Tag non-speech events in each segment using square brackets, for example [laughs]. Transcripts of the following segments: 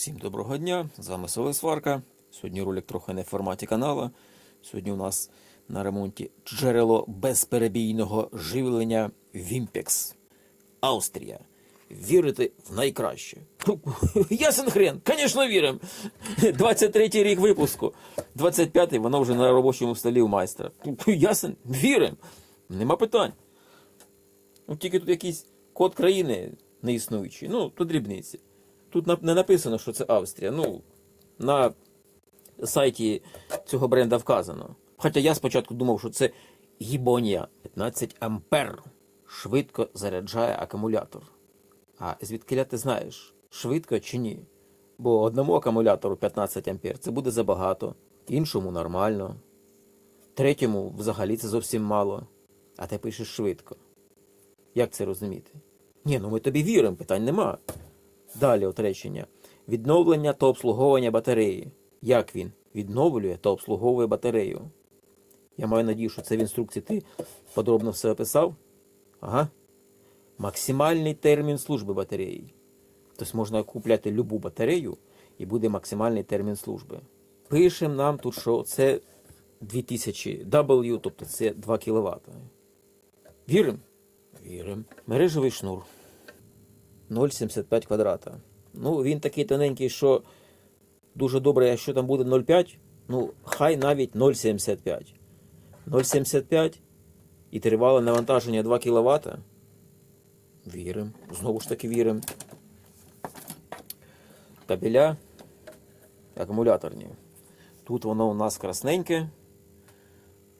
Всім доброго дня! З вами Сварка. Сьогодні ролик трохи не в форматі канала. Сьогодні у нас на ремонті джерело безперебійного живлення Вімпекс. Австрія. Вірити в найкраще. Ясен хрен, звісно, віримо. 23-й рік випуску. 25-й воно вже на робочому столі у майстра. Ясен, віримо. Нема питань. Ну, тільки тут якийсь код країни неіснуючий. Ну, то дрібниці. Тут не написано, що це Австрія. Ну, на сайті цього бренда вказано. Хоча я спочатку думав, що це Гібонія 15 ампер. Швидко заряджає акумулятор. А звідки ти знаєш, швидко чи ні? Бо одному акумулятору 15 ампер це буде забагато, іншому нормально, третьому взагалі це зовсім мало. А ти пишеш швидко. Як це розуміти? Ні, ну ми тобі віримо, питань нема. Далі от речення. Відновлення та обслуговування батареї. Як він відновлює та обслуговує батарею? Я маю надію, що це в інструкції ти подробно все описав. Ага. Максимальний термін служби батареї. Тобто можна купляти любу батарею і буде максимальний термін служби. Пишемо нам тут, що це 2000 W, тобто це 2 кВт. Віримо? Віримо. Мережевий шнур. 0,75 квадрата. Ну, він такий тоненький, що дуже добре, якщо там буде 0,5, ну, хай навіть 0,75. 0,75 і тривале навантаження 2 кВт. Віримо. Знову ж таки віримо. Кабеля акумуляторні. Тут воно у нас красненьке.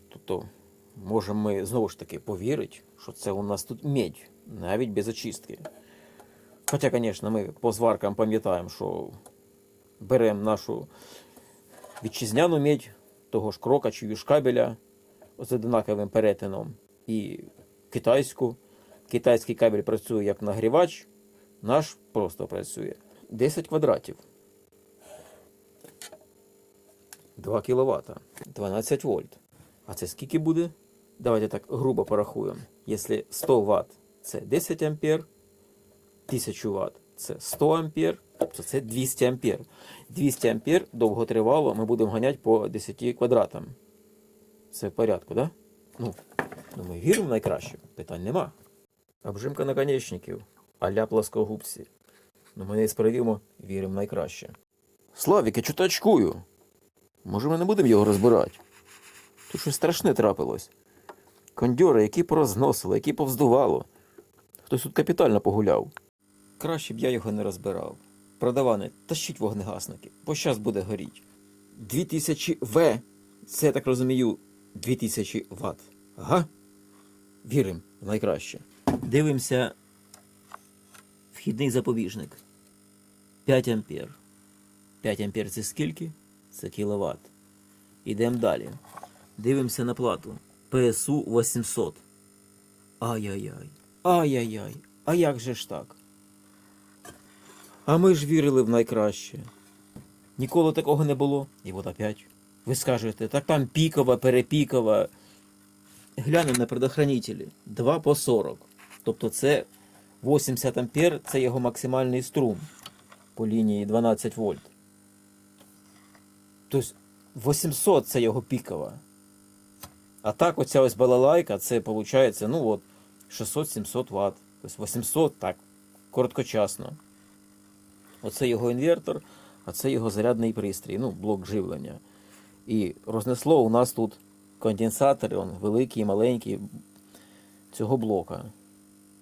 Тобто можемо ми знову ж таки повірити, що це у нас тут медь, навіть без очистки. Хоча, звісно, ми по зваркам пам'ятаємо, що беремо нашу вітчизняну медь, того ж крока чи вішкабеля з одинаковим перетином, і китайську. Китайський кабель працює як нагрівач, наш просто працює. 10 квадратів. 2 кВт. 12 вольт. А це скільки буде? Давайте так грубо порахуємо. Якщо 100 Вт це 10 ампер, 1000 Вт це 100 ампер, тобто це 200 ампер. 200 ампер довготривало ми будемо ганяти по 10 квадратам. Все в порядку? Да? Ну, ну, ми віримо в найкраще, питань нема. Обжимка наконечників, а-ля плоскогубці. Ну ми не віримо в найкраще. Славік, я чого? Може, ми не будемо його розбирати? Тут щось страшне трапилось. Кондьори, які порозносили, які повздувало. Хтось тут капітально погуляв. Краще б я його не розбирав. Продаване, тащіть вогнегасники, бо щас буде горіть. 2000 В. Це, я так розумію, 2000 Вт. Ага. Віримо найкраще. Дивимося. Вхідний запобіжник. 5 ампер. 5 ампер це скільки? Це кіловат. Ідемо далі. Дивимося на плату. ПСУ 800. Ай-яй-яй. Ай-яй-яй. А як же ж так? А ми ж вірили в найкраще. Ніколи такого не було. І от опять. Ви скажете, так там пікова, перепікова. Глянемо на предохранителі. 2 по 40. Тобто це 80 ампер, це його максимальний струм по лінії 12 вольт. Тобто 800 це його пікова. А так оця ось балалайка, це виходить, ну от 600-700 Вт. Тобто 800 так, короткочасно. Оце його інвертор, а це його зарядний пристрій, ну, блок живлення. І рознесло у нас тут конденсатори, он, великі і маленькі цього блока.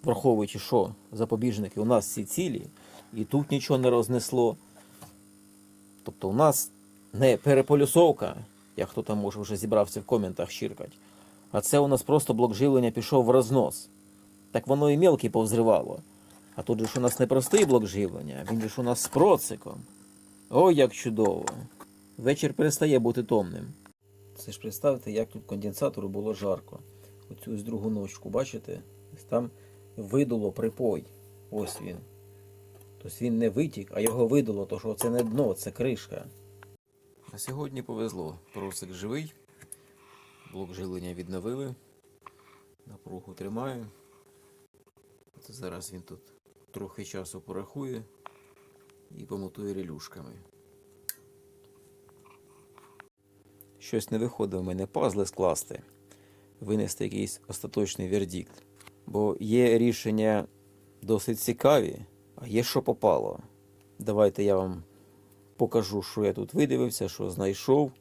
Враховуючи, що запобіжники у нас всі цілі, і тут нічого не рознесло. Тобто у нас не переполюсовка, як хто там може вже зібрався в коментах щиркать, а це у нас просто блок живлення пішов в рознос. Так воно і мелкі повзривало. А тут же ж у нас не простий блок живлення, він же ж у нас з проциком. Ой, як чудово! Вечір перестає бути томним. Це ж представте, як тут конденсатору було жарко. Оцю ось другу ночку, бачите? Там видуло припой. Ось він. Тобто він не витік, а його видуло, то що це не дно, це кришка. А сьогодні повезло. Просик живий. Блок жилення відновили. Напругу тримаю. От Зараз він тут трохи часу порахує. і помотую релюшками. Щось не виходить у мене пазли скласти, винести якийсь остаточний вердикт. Бо є рішення досить цікаві, а є що попало. Давайте я вам покажу, що я тут видивився, що знайшов.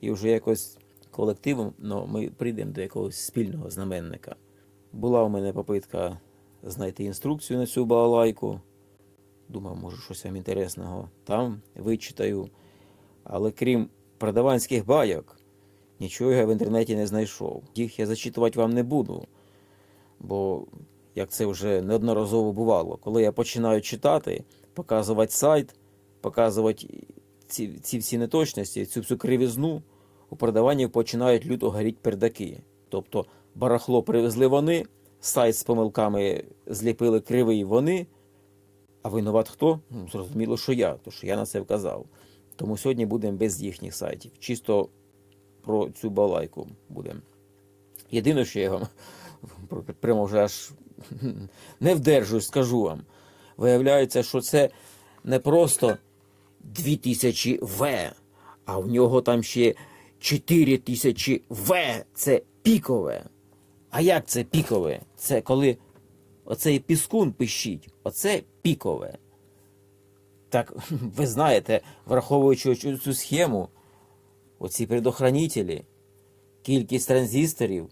І вже якось колективом ну, ми прийдемо до якогось спільного знаменника. Була у мене попитка знайти інструкцію на цю балалайку. Думав, може, щось вам інтересного там вичитаю. Але крім продаванських байок, нічого я в інтернеті не знайшов. Їх я зачитувати вам не буду. Бо, як це вже неодноразово бувало, коли я починаю читати, показувати сайт, показувати ці, ці всі неточності, цю всю кривізну, у продаванні починають люто горіти пердаки. Тобто барахло привезли вони, сайт з помилками зліпили кривий вони, а винуват хто? Ну, зрозуміло, що я, тому що я на це вказав. Тому сьогодні будемо без їхніх сайтів. Чисто про цю балайку будемо. Єдине, що я вам [laughs] прямо вже аж [laughs] не вдержусь, скажу вам. Виявляється, що це не просто 2000 В, а в нього там ще 4000 В. Це пікове. А як це пікове? Це коли оцей піскун пищить, оце пікове. Так, [laughs] ви знаєте, враховуючи цю схему, оці предохранителі, кількість транзисторів,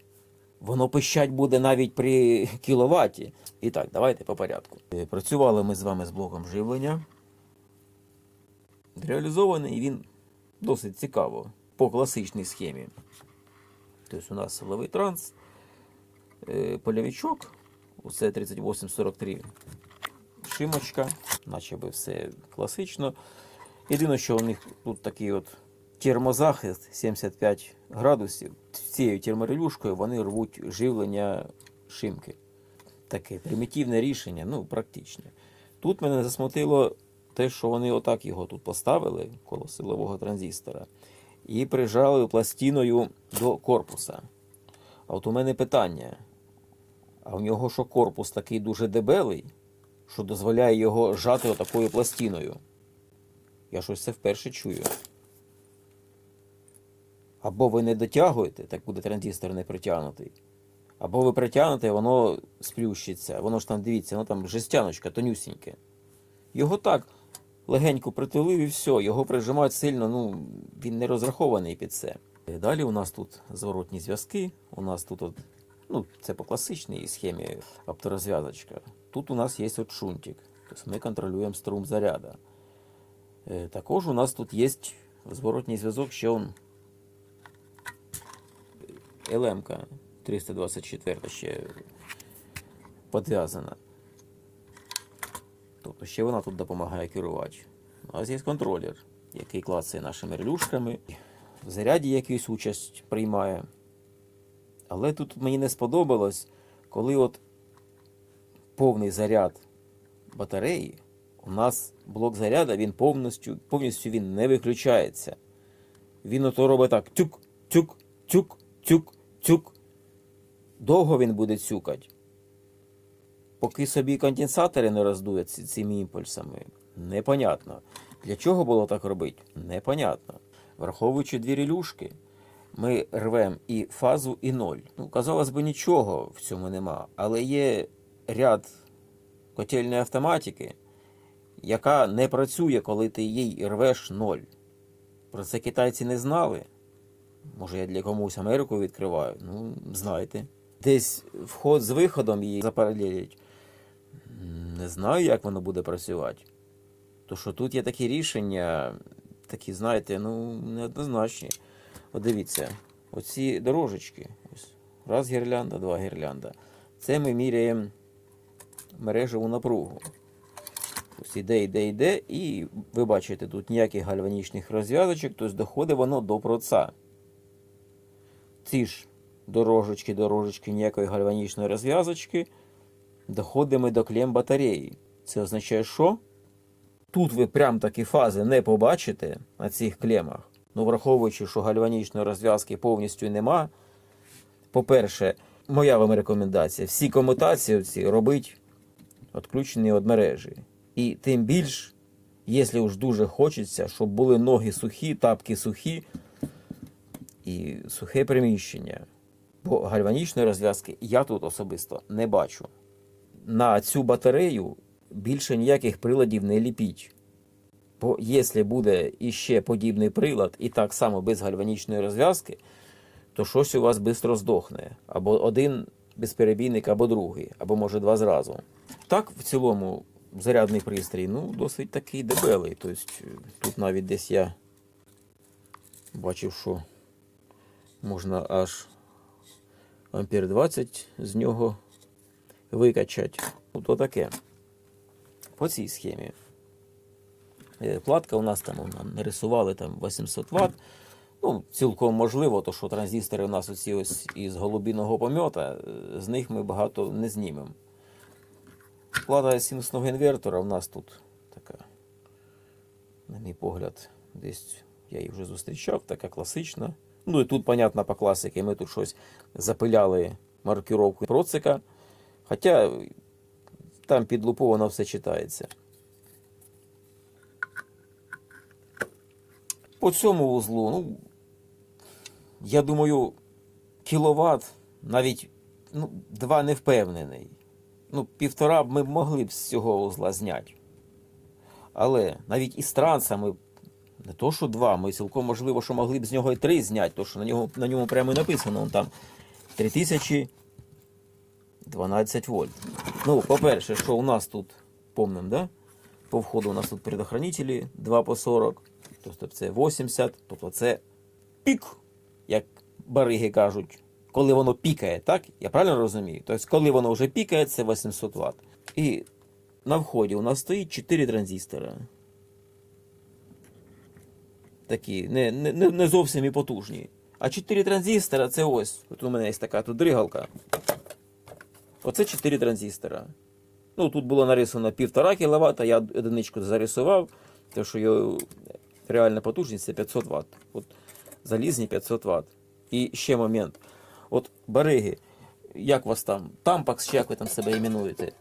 воно пищать буде навіть при [laughs] кіловаті. І так, давайте по порядку. Е, Працювали ми з вами з блоком живлення. Реалізований він досить цікаво по класичній схемі. Тобто у нас силовий транс, е, польовичок, усе 3843 шимочка, наче би все класично. Єдине, що у них тут такий от термозахист 75 градусів. Цією терморелюшкою вони рвуть живлення шимки. Таке примітивне рішення, ну, практичне. Тут мене засмутило те, що вони отак його тут поставили коло силового транзистора і прижали пластиною до корпуса. А от у мене питання: а в нього що корпус такий дуже дебелий, що дозволяє його жати отакою пластиною? Я щось це вперше чую. Або ви не дотягуєте, так буде транзистор не притягнутий. Або ви притягнете, воно сплющиться. Воно ж там, дивіться, воно там жестяночка тонюсіньке. Його так легенько притулив і все, його прижимають сильно, ну, він не розрахований під це. Далі у нас тут зворотні зв'язки. У нас тут, от, ну, це по класичній схемі опторозв'язочка. Тут у нас є от шунтик. Тобто ми контролюємо струм заряда. Е, Також у нас тут є зворотній зв'язок, ще он ЛМК 324 ще підв'язана. Тобто ще вона тут допомагає керувати. У нас є контролер, який клацає нашими релюшками, в заряді якусь участь приймає. Але тут мені не сподобалось, коли от повний заряд батареї, у нас блок заряду він повністю, повністю він не виключається. Він ото робить так: тюк, тюк, тюк, тюк, тюк. Довго він буде цюкати. Поки собі конденсатори не роздують цими імпульсами, непонятно. Для чого було так робити? Непонятно. Враховуючи дві релюшки, ми рвемо і фазу, і ноль. Ну, казалось би, нічого в цьому нема, але є ряд котельної автоматики, яка не працює, коли ти їй рвеш ноль. Про це китайці не знали. Може, я для комусь Америку відкриваю? Ну, знаєте. Десь вход з виходом її запаралелять. Не знаю, як воно буде працювати. То що тут є такі рішення, такі, знаєте, ну, неоднозначні. От дивіться, оці дорожечки. Ось. Раз гірлянда, два гірлянда. Це ми міряємо мережеву напругу. Ось іде, іде, іде, і ви бачите, тут ніяких гальванічних розв'язочок, тобто доходить воно до проца. Ці ж дорожечки, дорожечки, ніякої гальванічної розв'язочки. Доходимо до клем батареї. Це означає, що? Тут ви прям такі фази не побачите на цих клемах. Ну, враховуючи, що гальванічної розв'язки повністю нема. По-перше, моя вам рекомендація: всі комутації ці робить відключені від мережі. І тим більш Якщо уж дуже хочеться, щоб були ноги сухі, тапки сухі і сухе приміщення. Бо гальванічної розв'язки я тут особисто не бачу. На цю батарею більше ніяких приладів не ліпіть. Якщо буде іще подібний прилад і так само без гальванічної розв'язки, то щось у вас швидко здохне. Або один безперебійник, або другий, або може два зразу. Так, в цілому, зарядний пристрій, ну, досить такий дебелий. Тобто, тут навіть десь я бачив, що можна аж ампер 20 з нього викачати. Ну, то таке. По цій схемі. Е, Платка у нас там нарисували там 800 Вт. Ну, цілком можливо, то що транзистори у нас оці ось із голубіного помьота, е, з них ми багато не знімемо. Плата синусного інвертора у нас тут така, на мій погляд, десь я її вже зустрічав, така класична. Ну і тут, понятно, по класиці, ми тут щось запиляли маркіровку процика. Хоча там підлуповано все читається. По цьому вузлу, ну, я думаю, кіловат, навіть ну, два не впевнений. Ну, півтора ми могли б з цього вузла зняти. Але навіть із транса ми не то, що два, ми цілком можливо, що могли б з нього і три зняти, тому що на нього, на ньому прямо і написано, вон там 3012 вольт. Ну, по-перше, що у нас тут, помним, да? По входу у нас тут предохранителі 2 по 40, тобто це 80, тобто це пік, як бариги кажуть, коли воно пікає, так? Я правильно розумію? Тобто, коли воно вже пікає, це 800 Вт. І на вході у нас стоїть 4 транзистора. Такі, не, не, не- зовсім і потужні. А 4 транзистора це ось. От у мене є така тут дригалка. Оце 4 транзистора. Ну, тут було нарисано 1,5 кВт, я одиничку зарисував, тому що реальна потужність це 500 Вт. От залізні 500 Вт. І ще момент. От бариги, як вас там? Тампакс, чи як ви там себе іменуєте?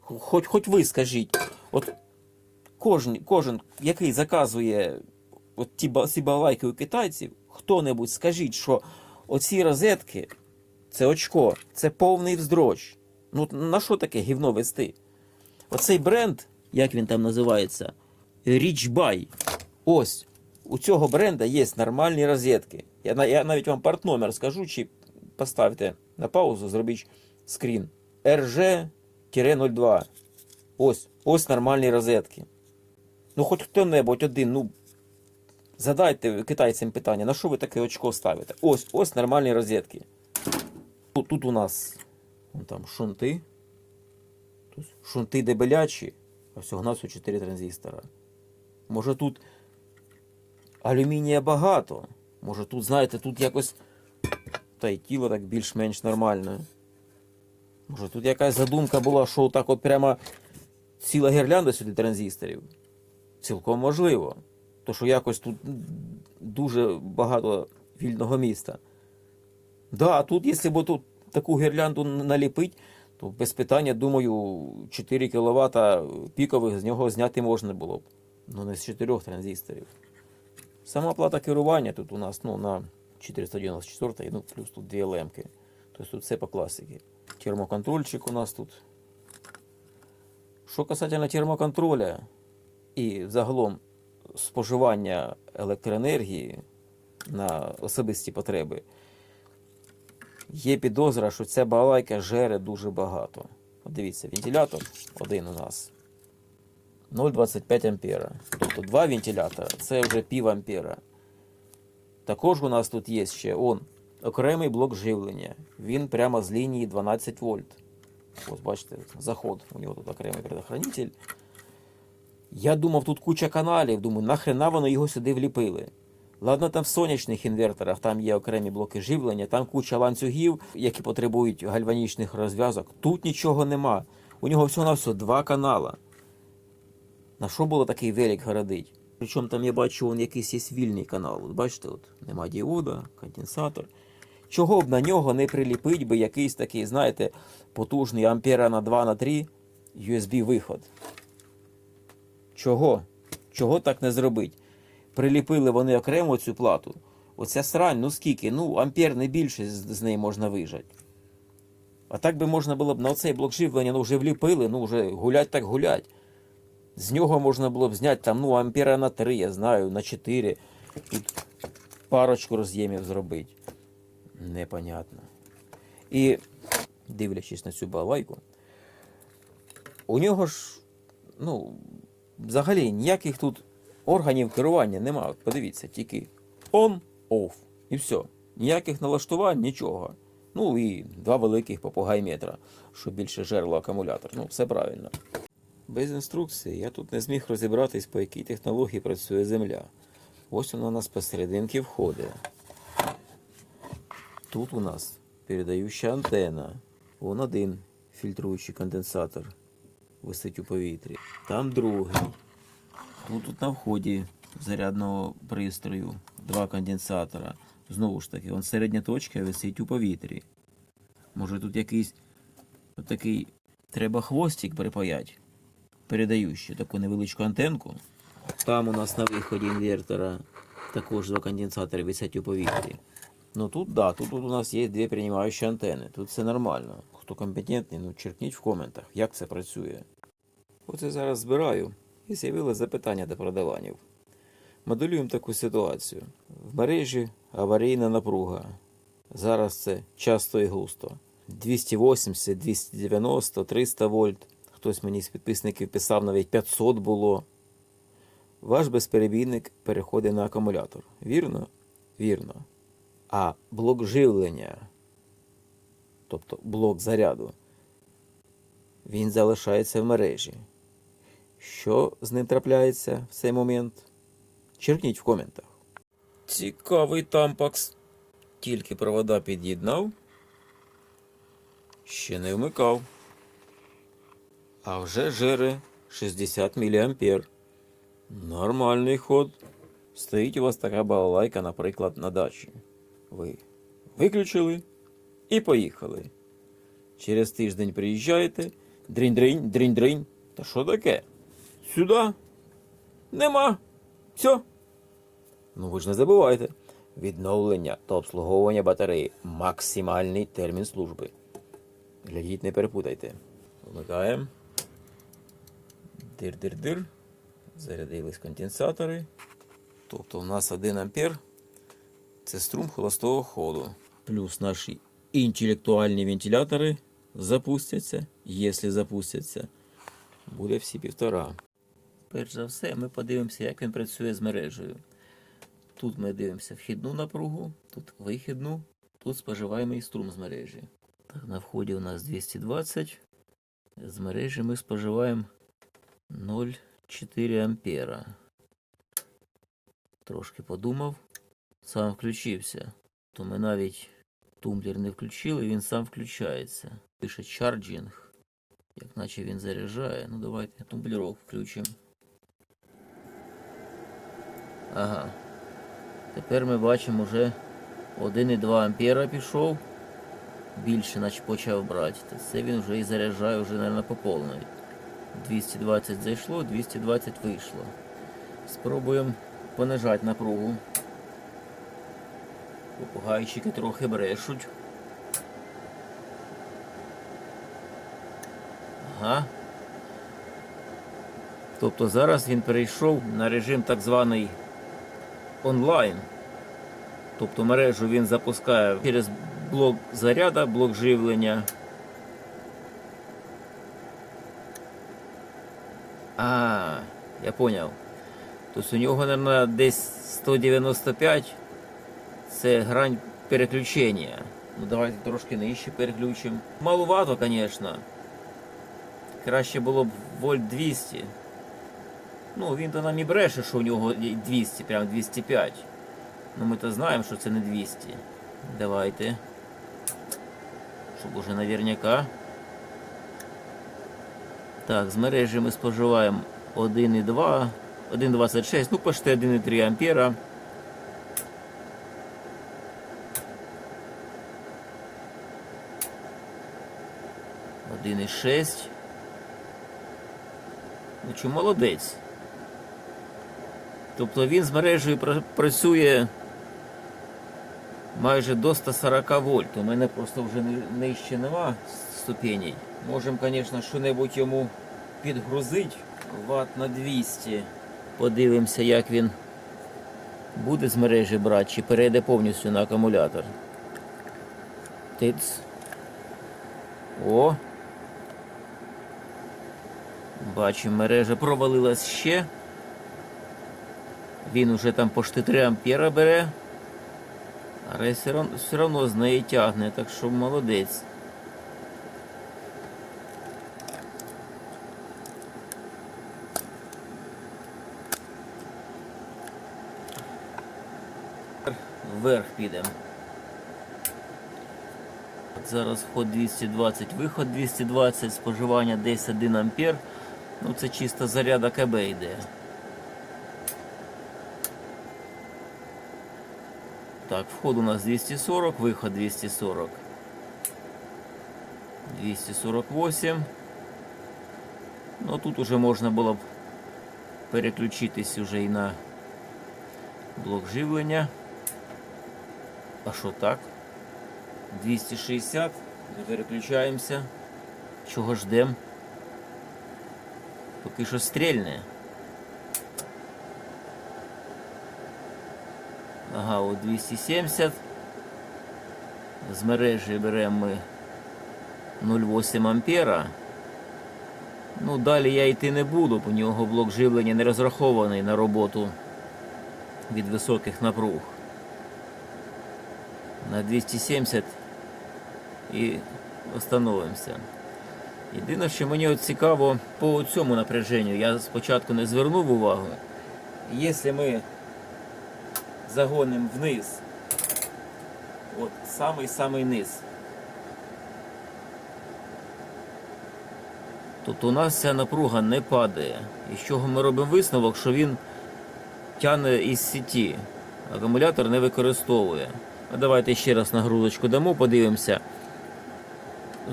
Хоч, хоч ви скажіть, от кожен, кожен, який заказує от ті, ці балайки у китайців, хто-небудь скажіть, що оці розетки це очко, це повний вздроч. Ну на що таке гівно вести? Оцей бренд, як він там називається? Річбай. Ось. У цього бренда є нормальні розетки. Я, я навіть вам партномер скажу, чи поставте на паузу, зробіть скрін. RG-02. Ось, ось нормальні розетки. Ну, хоч хто-небудь один, ну, задайте китайцям питання, на що ви таке очко ставите? Ось, ось нормальні розетки. Тут, тут у нас вон там шунти. Шунти дебелячі, а всього нас 4 транзистора. Може тут алюмінія багато. Може тут, знаєте, тут якось. Та й тіло так більш-менш нормальне. Може тут якась задумка була, що так от прямо ціла гірлянда сюди транзисторів. Цілком можливо. То що якось тут дуже багато вільного міста. Да, тут, якщо б тут таку гірлянду наліпить, то без питання, думаю, 4 кВт пікових з нього зняти можна було б. Ну не з 4 транзисторів. Сама плата керування тут у нас ну, на 494 ну, плюс тут дві лемки. Тобто тут все по класиці. Термоконтрольчик у нас тут. Що касательно термоконтроля і загалом споживання електроенергії на особисті потреби, є підозра, що ця балайка жере дуже багато. От дивіться, вентилятор один у нас 0,25 ампера. Тобто два вентилятора це вже пів ампера. Також у нас тут є ще он, окремий блок живлення. Він прямо з лінії 12 вольт. Ось бачите, заход. У нього тут окремий предохранитель. Я думав, тут куча каналів. Думаю, нахрена вони його сюди вліпили. Ладно, там в сонячних інверторах, там є окремі блоки живлення, там куча ланцюгів, які потребують гальванічних розв'язок. Тут нічого нема. У нього всього на все два канала. На що було такий велик городить? Причому там я бачу, он якийсь є вільний канал. От бачите, от нема діода, конденсатор. Чого б на нього не приліпить би якийсь такий, знаєте, потужний ампера на 2 на 3 USB виход? Чого? Чого так не зробить? Приліпили вони окремо цю плату. Оця срань, ну скільки? Ну, ампер не більше з, неї можна вижати. А так би можна було б на оцей блок живлення, ну вже вліпили, ну вже гулять так гулять. З нього можна було б зняти там, ну, ампера на 3, я знаю, на 4. Тут парочку роз'ємів зробити. Непонятно. І дивлячись на цю балайку, у нього ж, ну, взагалі ніяких тут органів керування нема. От Подивіться, тільки on, off. І все. Ніяких налаштувань, нічого. Ну і два великих попугайметра, що більше жерло акумулятор. Ну, все правильно. Без інструкції я тут не зміг розібратись, по якій технології працює земля. Ось вона у нас посерединки входить. Тут у нас передаюча антена. Вон один фільтруючий конденсатор висить у повітрі. Там другий. Ну, тут на вході зарядного пристрою два конденсатора. Знову ж таки, вон середня точка висить у повітрі. Може тут якийсь такий треба хвостик припаять, передаючий таку невеличку антенку. Там у нас на виході інвертора також два конденсатори висять у повітрі. Ну тут да, тут, тут у нас є дві приймаючі антени. Тут все нормально. Хто компетентний, ну черкніть в коментах, як це працює. Оце зараз збираю і з'явилось запитання до продаванів. Моделюємо таку ситуацію. В мережі аварійна напруга. Зараз це часто і густо. 280, 290, 300 вольт. Хтось мені з підписників писав, навіть 500 було. Ваш безперебійник переходить на акумулятор. Вірно? Вірно. А блок живлення, тобто блок заряду, він залишається в мережі. Що з ним трапляється в цей момент? Черкніть в коментах. Цікавий тампакс. Тільки провода під'єднав. Ще не вмикав. А вже жире 60 мА. Нормальний ход. Стоїть у вас така балалайка, наприклад, на дачі. Ви виключили і поїхали. Через тиждень приїжджаєте. Дрінь-дрінь, дрінь-дрінь. Та що таке? Сюди? Нема. Все. Ну ви ж не забувайте. Відновлення та обслуговування батареї максимальний термін служби. Глядіть, не перепутайте. Вмикаємо. Дир-дир-дир. Зарядились конденсатори. Тобто у нас 1 ампер це струм холостого ходу. Плюс наші інтелектуальні вентилятори запустяться, якщо запустяться, буде всі півтора. Перш за все, ми подивимося, як він працює з мережею. Тут ми дивимося вхідну напругу, тут вихідну, тут споживаємий струм з мережі. Так, на вході у нас 220. З мережі ми споживаємо 0,4 ампера. Трошки подумав, сам включився. То ми навіть тумблер не включили, він сам включається. Пише чарджинг. Як наче він заряджає. Ну давайте тумблерок включимо. Ага. Тепер ми бачимо вже 1,2 ампера пішов. Більше наче почав брати. Це він вже і заряджає вже, мабуть, по. 220 зайшло, 220 вийшло. Спробуємо понижати напругу. Попугайчики трохи брешуть. Ага. Тобто зараз він перейшов на режим так званий онлайн. Тобто мережу він запускає через блок заряда, блок живлення. А, я поняв. Тобто у нього, мабуть, десь 195 це грань переключення. Ну давайте трошки нижче переключимо. Маловато, звісно. Краще було б вольт 200. Ну, він то нам і бреше, що у нього 200, прям 205. Ну ми то знаємо, що це не 200. Давайте. Щоб уже наверняка. Так, з мережі ми споживаємо 1,2, 1,26, ну почти 1,3 ампера. Один і шесть. Ну чи молодець? Тобто він з мережею працює майже до 140 вольт. У мене просто вже ни- нижче нема ступеней. Можемо, звісно, що-небудь йому підгрузити. Ват на 200. Подивимося, як він буде з мережі брати, чи перейде повністю на акумулятор. Тиц. О. Бачимо, мережа провалилась ще. Він уже там почти 3 ампера бере. Але все равно з неї тягне, так що молодець. Вверх підемо. Зараз вход 220, виход 220, споживання десь 1 ампер. Ну це чисто заряд АКБ йде. Так, вход у нас 240, виход 240. 248. Ну тут уже можна було б переключитись уже і на блок живлення. А що так? 260. Не переключаємося. Чого ждем? Поки що стрільне. Ага, от 270. З мережі беремо ми 0,8 ампера. Ну, далі я йти не буду, бо у нього блок живлення не розрахований на роботу від високих напруг. На 270 і остановимося. Єдине, що мені от цікаво по цьому напряженню, я спочатку не звернув увагу. Якщо ми загонимо вниз, от самий-самий низ, Тобто у нас ця напруга не падає. І з чого ми робимо висновок, що він тягне із сіті. Акумулятор не використовує. Ну, давайте ще раз нагрузочку дамо, подивимося,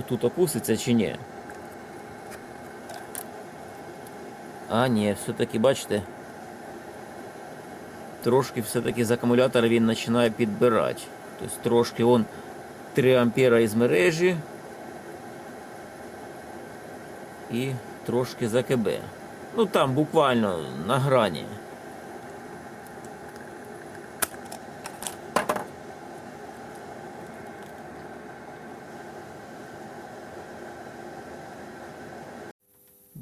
тут опуститься чи ні. А, ні, все-таки, бачите, трошки все-таки з акумулятора він починає підбирати. Тобто трошки он 3 ампера із мережі і трошки за КБ. Ну там буквально на грані.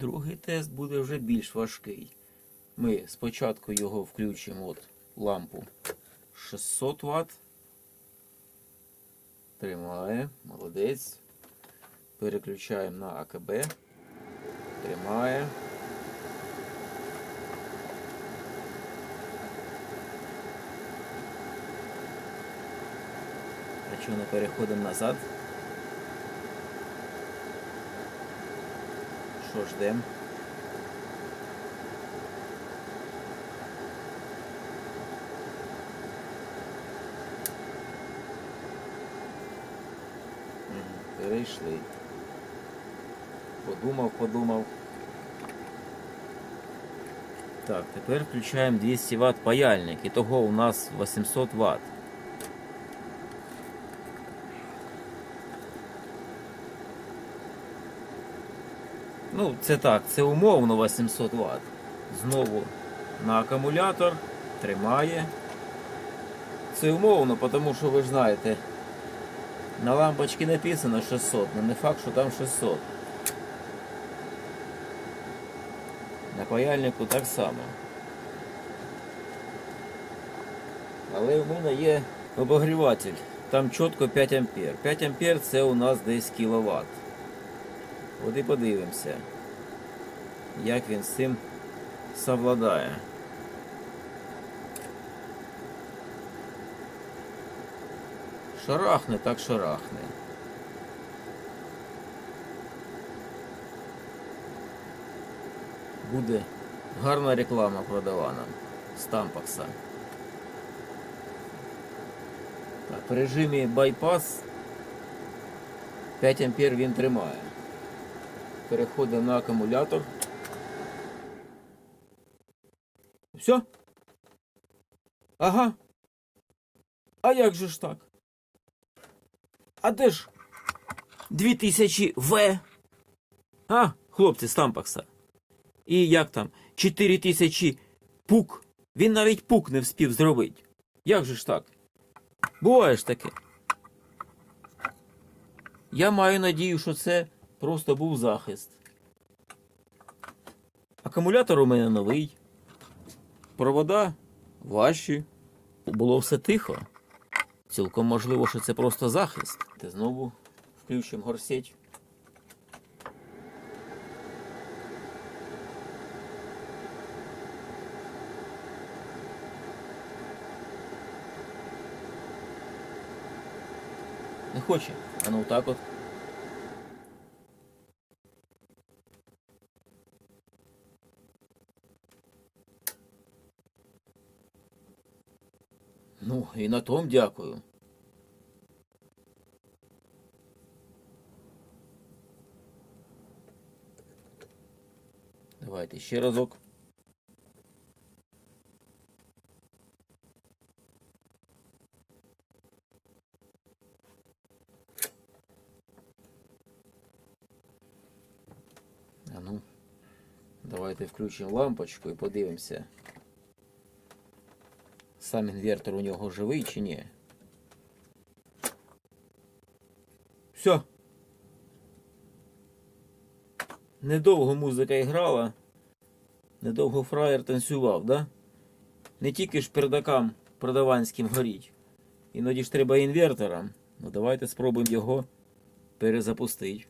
Другий тест буде вже більш важкий. Ми спочатку його включимо от лампу 600 Вт. Тримає, молодець. Переключаємо на АКБ. Тримає. А чого не переходимо назад? Мгм, Перейшли. Подумав, подумав. Так, тепер включаємо 200 Вт паяльник. Ітого у нас 800 Вт. Ну, це так, це умовно 800 Вт. Знову на акумулятор тримає. Це умовно, тому що ви ж знаєте, на лампочці написано 600, але не факт, що там 600. На паяльнику так само. Але в мене є обогріватель. Там чітко 5 ампер. 5 ампер це у нас десь кіловат. От і подивимося, як він з цим совладає. Шарахне, так шарахне. Буде гарна реклама продавана з Тампакса. Так, в режимі байпас 5 ампер він тримає. Переходимо на акумулятор. Все. Ага. А як же ж так? А де ж 2000 В? А, хлопці з Тампакса. І як там? 4000 пук. Він навіть пук не вспів зробити. Як же ж так? Буває ж таке. Я маю надію, що це просто був захист. Акумулятор у мене новий. Провода ваші. Було все тихо. Цілком можливо, що це просто захист. Ти знову включимо горсеть. Не хоче. А ну так от. Ну, і на том дякую. Давайте ще разок. А ну, давайте включимо лампочку і подивимося. Сам інвертор у нього живий чи ні? Все. Недовго музика іграла. Недовго фраєр танцював, да? Не тільки ж пердакам продаванським горіть. Іноді ж треба інверторам. Ну давайте спробуємо його перезапустити.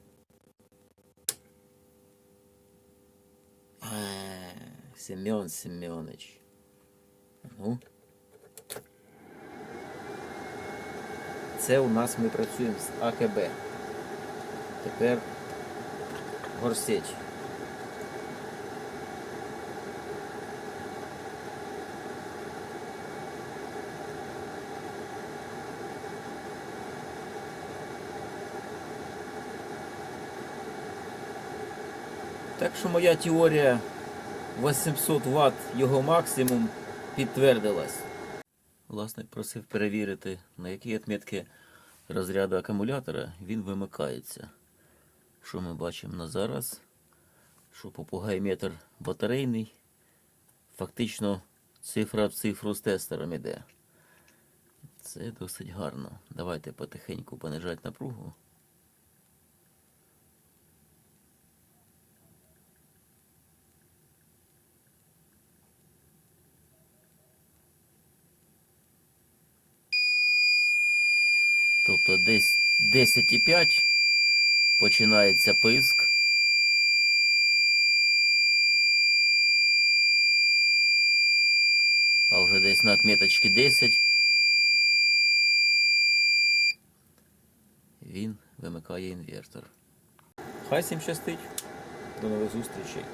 А, Семен Семенович. Ну. Це у нас ми працюємо з АКБ. Тепер горсеть. Так що моя теорія 800 Вт його максимум підтвердилась. Власне, просив перевірити, на які відмітки розряду акумулятора він вимикається. Що ми бачимо на зараз? Що попугай метр батарейний. Фактично цифра в цифру з тестером іде. Це досить гарно. Давайте потихеньку понижати напругу. Тобто десь 10,5 починається писк. А вже десь на отметочці 10 він вимикає інвертор. Хай всім щастить. До нових зустрічей.